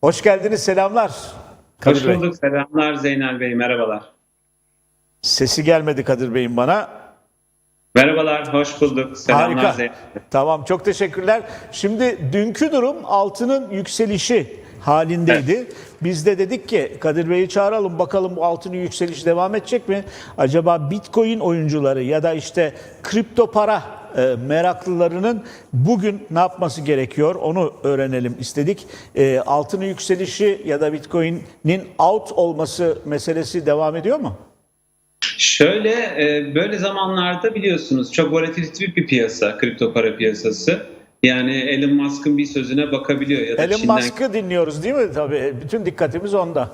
Hoş geldiniz, selamlar. Kadir Hoş Bey. bulduk. Selamlar Zeynel Bey. Merhabalar. Sesi gelmedi Kadir Bey'in bana. Merhabalar. Hoş bulduk. Selamlar Harika. Zeynel. Tamam, çok teşekkürler. Şimdi dünkü durum altının yükselişi halindeydi. Biz de dedik ki Kadir Bey'i çağıralım bakalım bu altının yükselişi devam edecek mi? Acaba Bitcoin oyuncuları ya da işte kripto para e, meraklılarının bugün ne yapması gerekiyor onu öğrenelim istedik. E, altının yükselişi ya da Bitcoin'in out olması meselesi devam ediyor mu? Şöyle e, böyle zamanlarda biliyorsunuz çok volatilitli bir piyasa, kripto para piyasası. Yani Elon Musk'ın bir sözüne bakabiliyor ya da Elon Çin'den Musk'ı dinliyoruz değil mi? Tabii bütün dikkatimiz onda.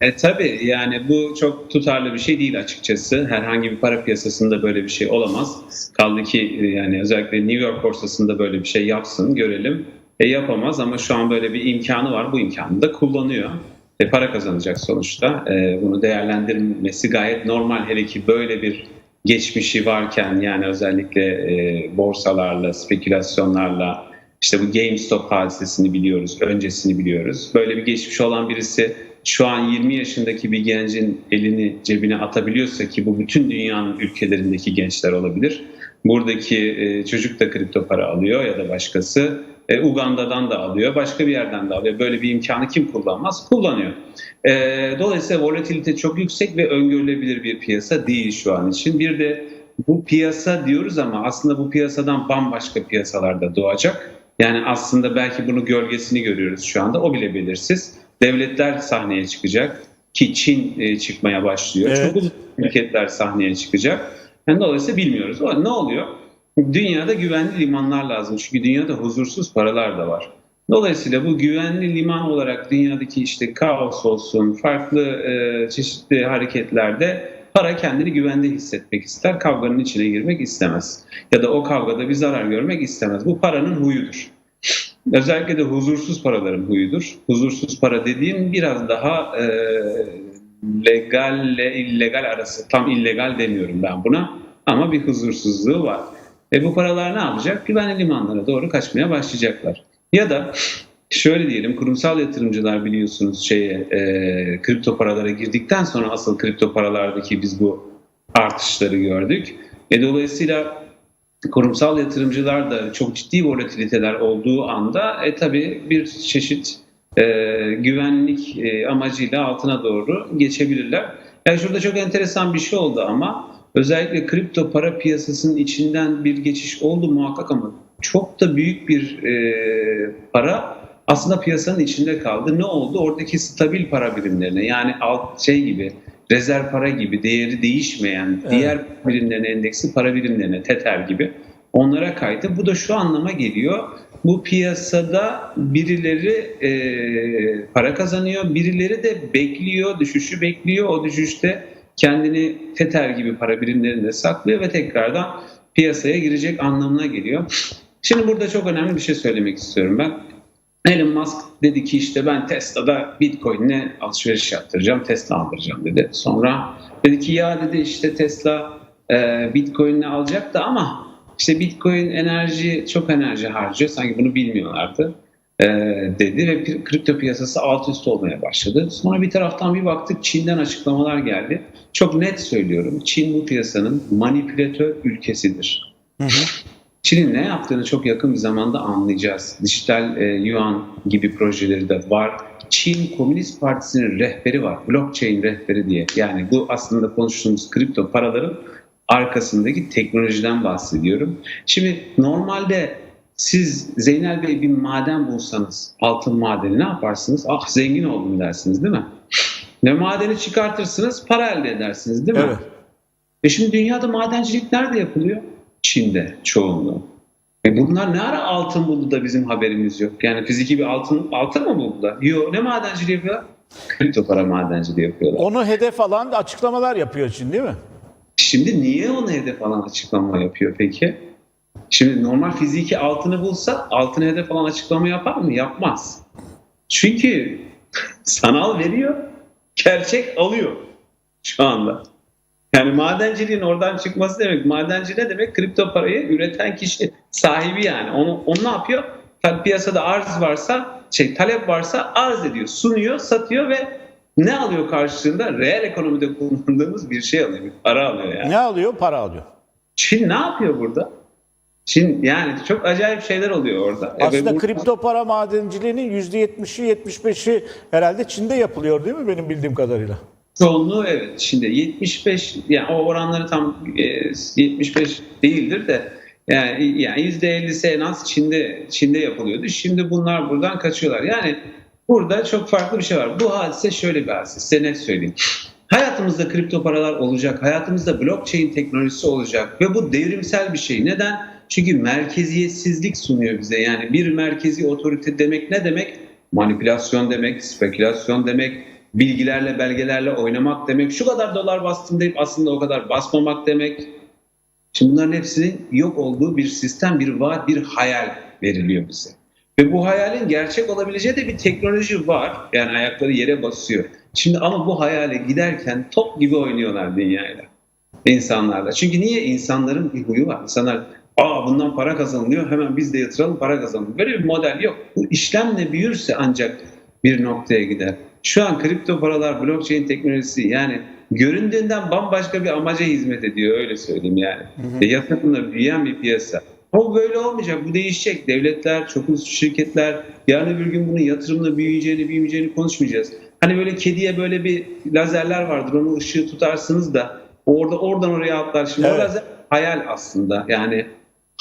E tabii yani bu çok tutarlı bir şey değil açıkçası. Herhangi bir para piyasasında böyle bir şey olamaz. Kaldı ki e, yani özellikle New York borsasında böyle bir şey yapsın görelim. E yapamaz ama şu an böyle bir imkanı var. Bu imkanı da kullanıyor. E para kazanacak sonuçta. E, bunu değerlendirmesi gayet normal. Hele ki böyle bir geçmişi varken yani özellikle e, borsalarla, spekülasyonlarla işte bu GameStop hadisesini biliyoruz, öncesini biliyoruz. Böyle bir geçmiş olan birisi şu an 20 yaşındaki bir gencin elini cebine atabiliyorsa ki bu bütün dünyanın ülkelerindeki gençler olabilir. Buradaki e, çocuk da kripto para alıyor ya da başkası. E, Uganda'dan da alıyor, başka bir yerden de alıyor. Böyle bir imkanı kim kullanmaz? Kullanıyor. E, dolayısıyla volatilite çok yüksek ve öngörülebilir bir piyasa değil şu an için. Bir de bu piyasa diyoruz ama aslında bu piyasadan bambaşka piyasalarda doğacak. Yani aslında belki bunu gölgesini görüyoruz şu anda. O bile belirsiz. Devletler sahneye çıkacak ki Çin e, çıkmaya başlıyor. Evet. Çok uzun şirketler sahneye çıkacak. Yani dolayısıyla bilmiyoruz. O, ne oluyor? Dünyada güvenli limanlar lazım. Çünkü dünyada huzursuz paralar da var. Dolayısıyla bu güvenli liman olarak dünyadaki işte kaos olsun, farklı e, çeşitli hareketlerde para kendini güvende hissetmek ister, kavganın içine girmek istemez. Ya da o kavgada bir zarar görmek istemez. Bu paranın huyudur. Özellikle de huzursuz paraların huyudur. Huzursuz para dediğim biraz daha e, legalle illegal arası. Tam illegal demiyorum ben buna ama bir huzursuzluğu var. E bu paralar ne yapacak? Güvenli limanlara doğru kaçmaya başlayacaklar. Ya da şöyle diyelim kurumsal yatırımcılar biliyorsunuz şeye e, kripto paralara girdikten sonra asıl kripto paralardaki biz bu artışları gördük. E, dolayısıyla kurumsal yatırımcılar da çok ciddi volatiliteler olduğu anda e tabi bir çeşit e, güvenlik e, amacıyla altına doğru geçebilirler. Yani şurada çok enteresan bir şey oldu ama özellikle kripto para piyasasının içinden bir geçiş oldu muhakkak ama çok da büyük bir e, para aslında piyasanın içinde kaldı. Ne oldu? Oradaki stabil para birimlerine yani alt şey gibi rezerv para gibi değeri değişmeyen Evet. diğer birimlerine endeksi para birimlerine tether gibi onlara kaydı. Bu da şu anlama geliyor. Bu piyasada birileri e, para kazanıyor, birileri de bekliyor, düşüşü bekliyor. O düşüşte kendini tether gibi para birimlerinde saklıyor ve tekrardan piyasaya girecek anlamına geliyor. Şimdi burada çok önemli bir şey söylemek istiyorum ben. Elon Musk dedi ki işte ben Tesla'da Bitcoin'le alışveriş yaptıracağım, Tesla aldıracağım dedi. Sonra dedi ki ya dedi işte Tesla e, Bitcoin'le alacak da ama işte Bitcoin enerji çok enerji harcıyor. Sanki bunu bilmiyorlardı e, dedi ve kripto piyasası alt üst olmaya başladı. Sonra bir taraftan bir baktık Çin'den açıklamalar geldi. Çok net söylüyorum. Çin bu piyasanın manipülatör ülkesidir. Çin'in ne yaptığını çok yakın bir zamanda anlayacağız. Dijital e, yuan gibi projeleri de var. Çin Komünist Partisi'nin rehberi var. Blockchain rehberi diye. Yani bu aslında konuştuğumuz kripto paraların arkasındaki teknolojiden bahsediyorum. Şimdi normalde siz Zeynel Bey bir maden bulsanız, altın madeni ne yaparsınız? Ah zengin oldum dersiniz değil mi? Ve madeni çıkartırsınız, para elde edersiniz değil mi? Evet. E şimdi dünyada madencilik nerede yapılıyor? Çin'de çoğunluğu. E bunlar ne ara altın buldu da bizim haberimiz yok? Yani fiziki bir altın altın mı buldular? Yok. Ne madenciliği yapıyorlar? Kripto para madenciliği yapıyorlar. Onu hedef alan açıklamalar yapıyor Çin değil mi? Şimdi niye ona hedef alan açıklama yapıyor peki? Şimdi normal fiziki altını bulsa altını hedef alan açıklama yapar mı? Yapmaz. Çünkü sanal veriyor, gerçek alıyor şu anda. Yani madenciliğin oradan çıkması demek. Madenci ne demek? Kripto parayı üreten kişi sahibi yani. Onu, onu ne yapıyor? Tabii piyasada arz varsa şey talep varsa arz ediyor, sunuyor, satıyor ve ne alıyor karşılığında? Reel ekonomide kullandığımız bir şey alıyor, bir para alıyor yani. Ne alıyor? Para alıyor. Çin ne yapıyor burada? Çin yani çok acayip şeyler oluyor orada. E, Aslında bu- kripto para madenciliğinin %70'i 75'i herhalde Çin'de yapılıyor değil mi benim bildiğim kadarıyla? Çoğunluğu evet. Şimdi 75 yani o oranları tam e, 75 değildir de yani yani %50'si en az Çin'de Çin'de yapılıyordu. Şimdi bunlar buradan kaçıyorlar. Yani burada çok farklı bir şey var. Bu hadise şöyle bir hadise. Size net söyleyeyim. Hayatımızda kripto paralar olacak. Hayatımızda blockchain teknolojisi olacak ve bu devrimsel bir şey. Neden? Çünkü merkeziyetsizlik sunuyor bize. Yani bir merkezi otorite demek ne demek? Manipülasyon demek, spekülasyon demek, bilgilerle, belgelerle oynamak demek. Şu kadar dolar bastım deyip aslında o kadar basmamak demek. Şimdi bunların hepsinin yok olduğu bir sistem, bir vaat, bir hayal veriliyor bize. Ve bu hayalin gerçek olabileceği de bir teknoloji var. Yani ayakları yere basıyor. Şimdi ama bu hayale giderken top gibi oynuyorlar dünyayla. insanlarla. Çünkü niye? insanların bir huyu var. İnsanlar aa bundan para kazanılıyor hemen biz de yatıralım para kazanalım. Böyle bir model yok. Bu işlemle büyürse ancak bir noktaya gider. Şu an kripto paralar, blockchain teknolojisi yani göründüğünden bambaşka bir amaca hizmet ediyor öyle söyleyeyim yani. E, yatırımla büyüyen bir piyasa. Ama böyle olmayacak. Bu değişecek. Devletler, çok uluslu şirketler yarın öbür gün bunun yatırımla büyüyeceğini, büyümeyeceğini konuşmayacağız. Hani böyle kediye böyle bir lazerler vardır. Onu ışığı tutarsınız da orada oradan oraya atlar. Şimdi Evet. o lazer hayal aslında. Yani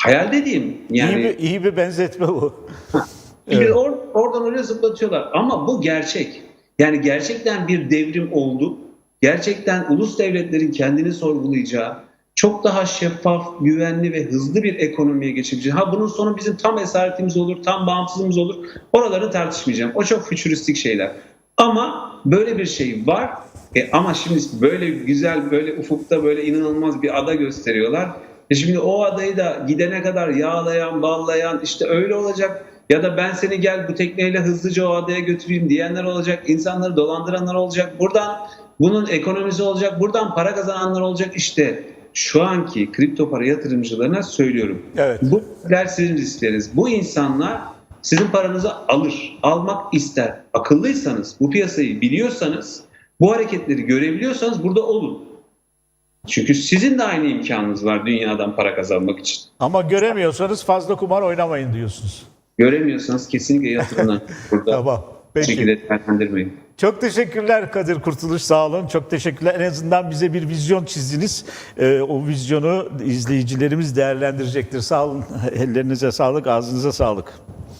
hayal dediğim yani iyi, bir, iyi bir benzetme bu. Evet. or- oradan oraya zıplatıyorlar. Ama bu gerçek. Yani gerçekten bir devrim oldu. Gerçekten ulus devletlerin kendini sorgulayacağı, çok daha şeffaf, güvenli ve hızlı bir ekonomiye geçebileceği. Ha bunun sonu bizim tam esaretimiz olur, tam bağımsızlığımız olur. Oraları tartışmayacağım. O çok fütüristik şeyler. Ama böyle bir şey var. E ama şimdi böyle güzel, böyle ufukta böyle inanılmaz bir ada gösteriyorlar. E şimdi o adayı da gidene kadar yağlayan, ballayan işte öyle olacak. Ya da ben seni gel bu tekneyle hızlıca o adaya götüreyim diyenler olacak. insanları dolandıranlar olacak. Buradan bunun ekonomisi olacak. Buradan para kazananlar olacak. İşte şu anki kripto para yatırımcılarına söylüyorum. Evet. Bu riskler sizin riskleriniz. Bu insanlar sizin paranızı alır, almak ister. Akıllıysanız, bu piyasayı biliyorsanız, bu hareketleri görebiliyorsanız burada olun. Çünkü sizin de aynı imkanınız var dünyadan para kazanmak için. Ama göremiyorsanız fazla kumar oynamayın diyorsunuz. Göremiyorsanız kesinlikle yatırımdan burada Tamam. Peki. şekilde değerlendirmeyin. Çok teşekkürler Kadir Kurtuluş sağ olun. Çok teşekkürler. En azından bize bir vizyon çizdiniz. Ee, o vizyonu izleyicilerimiz değerlendirecektir. Sağ olun. Ellerinize sağlık, ağzınıza sağlık.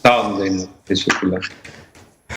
Sağ olun Zeynep. Teşekkürler.